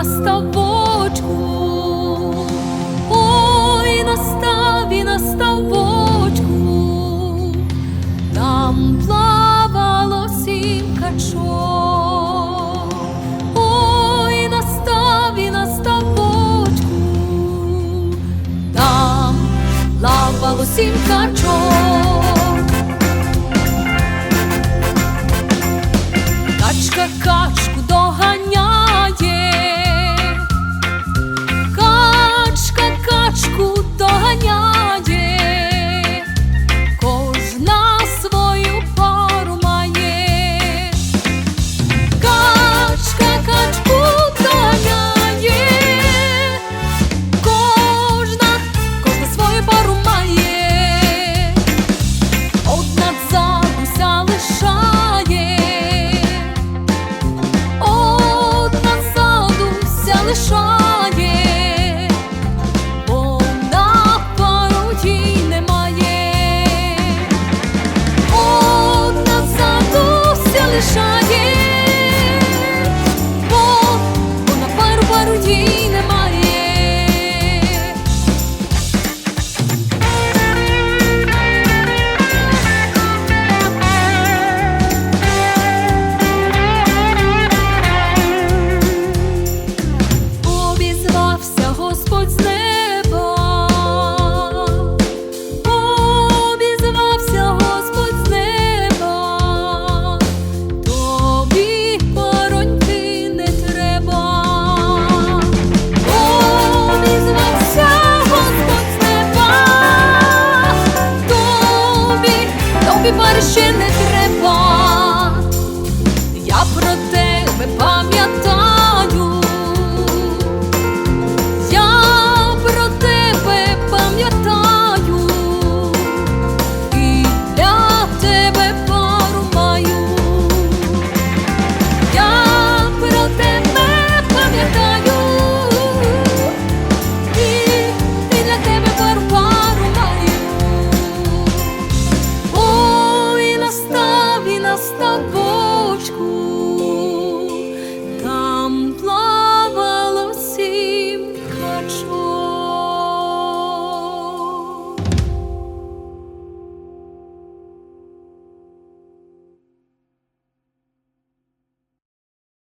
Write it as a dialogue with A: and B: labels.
A: на ставочку, ой, настав і на ставочку, там плавало сім качок, ой, настав і на ставочку, там плавало сім качок. Господь з неба, обізвався Господь з неба, тобі бороньки не треба, обізвався Господь з неба, тобі, тобі борщі не треба, я про те.